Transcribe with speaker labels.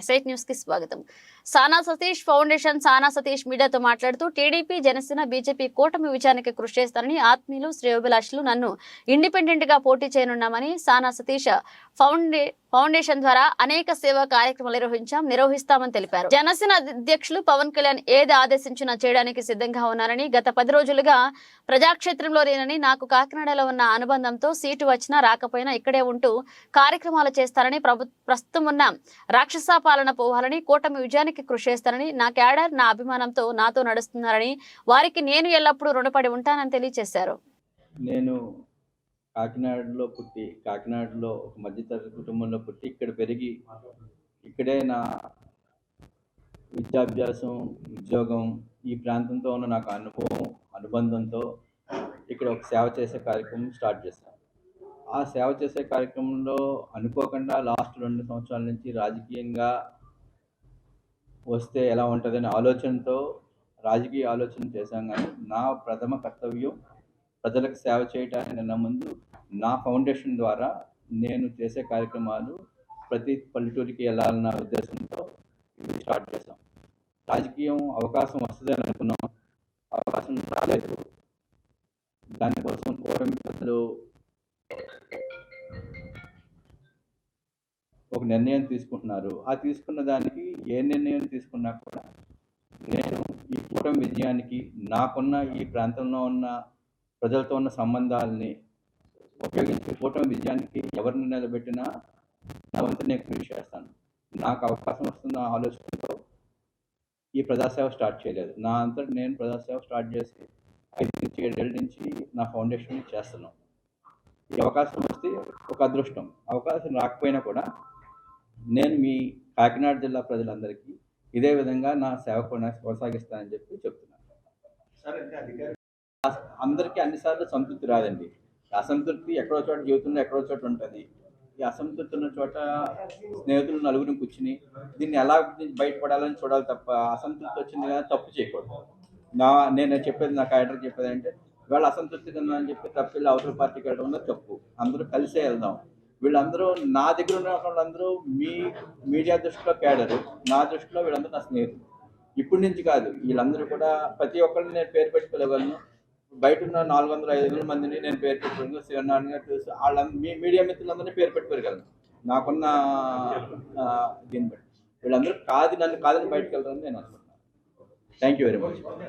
Speaker 1: ఎస్ఐట్ న్యూస్కి స్వాగతం. సానా సతీష్ ఫౌండేషన్ సానా సతీష్ మీడియాతో మాట్లాడుతూ టీడీపీ జనసేన బీజేపీ కూటమి విజయానికి కృషి చేస్తారని ఆత్మీయులు శ్రేయోభిలాషులు నన్ను ఇండిపెండెంట్గా పోటీ చేయనున్నామని సానా సతీష్ ఫౌండే ఫౌండేషన్ ద్వారా అనేక సేవా కార్యక్రమాలు నిర్వహించాం నిర్వహిస్తామని తెలిపారు. జనసేన అధ్యక్షులు పవన్ కళ్యాణ్ ఏది ఆదేశించినా చేయడానికి సిద్ధంగా ఉన్నారని గత పది రోజులుగా ప్రజాక్షేత్రంలో లేనని నాకు కాకినాడలో ఉన్న అనుబంధంతో సీటు వచ్చినా రాకపోయినా ఇక్కడే ఉంటూ కార్యక్రమాలు చేస్తారని ప్రభు ప్రస్తుతం ఉన్న రాక్షసాప పాలన పోవాలని కూటమి విజయానికి కృషి చేస్తారని నా క్యాడర్ నా అభిమానంతో నాతో నడుస్తున్నారని వారికి నేను ఎల్లప్పుడూ రుణపడి ఉంటానని తెలియజేశారు
Speaker 2: నేను కాకినాడలో పుట్టి కాకినాడలో ఒక మధ్యతరగతి కుటుంబంలో పుట్టి ఇక్కడ పెరిగి ఇక్కడే నా విద్యాభ్యాసం ఉద్యోగం ఈ ప్రాంతంతో ఉన్న నాకు అనుభవం అనుబంధంతో ఇక్కడ ఒక సేవ చేసే కార్యక్రమం స్టార్ట్ చేశాను. ఆ సేవ చేసే కార్యక్రమంలో అనుకోకుండా లాస్ట్ రెండు సంవత్సరాల నుంచి రాజకీయంగా వస్తే ఎలా ఉంటుందనే ఆలోచనతో రాజకీయ ఆలోచన చేశాం కానీ నా ప్రథమ కర్తవ్యం ప్రజలకు సేవ చేయడానికి నిన్న ముందు నా ఫౌండేషన్ ద్వారా నేను చేసే కార్యక్రమాలు ప్రతి పల్లెటూరికి వెళ్ళాలన్న ఉద్దేశంతో ఇది స్టార్ట్ చేశాం. రాజకీయం అవకాశం వస్తుందని అనుకున్నాం. అవకాశం రాలేదు. దానికోసం కూటమి ప్రజలు ఒక నిర్ణయం తీసుకుంటున్నారు. ఆ తీసుకున్న దానికి ఏ నిర్ణయం తీసుకున్నా కూడా నేను ఈ కూటమి విజయానికి నాకున్న ఈ ప్రాంతంలో ఉన్న ప్రజలతో ఉన్న సంబంధాలని ఉపయోగించి కూటమి విజయానికి ఎవరిని నిలబెట్టినా నా వంతు నేను కృషి చేస్తాను. నాకు అవకాశం వస్తున్న ఆలోచనతో ఈ ప్రజాసేవ స్టార్ట్ చేయలేదు. నా అంతటి నేను ప్రజాసేవ స్టార్ట్ చేసి ఐదు నుంచి ఏడేళ్ళ నుంచి నా ఫౌండేషన్ చేస్తున్నాను. ఈ అవకాశం వస్తే ఒక అదృష్టం. అవకాశం రాకపోయినా కూడా నేను మీ కాకినాడ జిల్లా ప్రజలందరికీ ఇదే విధంగా నా సేవ కొనసాగిస్తానని చెప్పి చెప్తున్నాను. అందరికీ అన్నిసార్లు సంతృప్తి రాదండి. అసంతృప్తి ఎక్కడో చోట జీవితంలో ఎక్కడో చోట ఉంటుంది. ఈ అసంతృప్తి ఉన్న చోట స్నేహితులు నలుగురిని కూర్చుని దీన్ని ఎలా బయటపడాలని చూడాలి తప్ప అసంతృప్తి వచ్చింది కదా తప్పు చేయకూడదు. నా నేను చెప్పేది నా క్యాడర్ చెప్పేది అంటే ఇవాళ అసంతృప్తి ఉందని చెప్పి తప్పిల్లి అవతల పార్టీకి వెళ్ళడం తప్పు. అందరూ కలిసే వెళ్దాం. వీళ్ళందరూ నా దగ్గర ఉన్న వాళ్ళందరూ మీ మీడియా దృష్టిలో కేడరు. నా దృష్టిలో వీళ్ళందరూ నా స్నేహితులు. ఇప్పటి నుంచి కాదు వీళ్ళందరూ కూడా ప్రతి ఒక్కరిని నేను పేరు పెట్టి బయట ఉన్న నాలుగు వందల ఐదు వందల మందిని నేను పేరు పెట్టుకోగలను. శివనారాయణ గారు తెలుసు. వాళ్ళందరూ మీ మీడియా మిత్రులందరినీ పేరు పెట్టుకోగలను. నాకున్న దీన్ని బట్టి. వీళ్ళందరూ కాదు నన్ను కాదని బయటకు వెళ్ళరని నేను అనుకుంటున్నాను. Thank you very much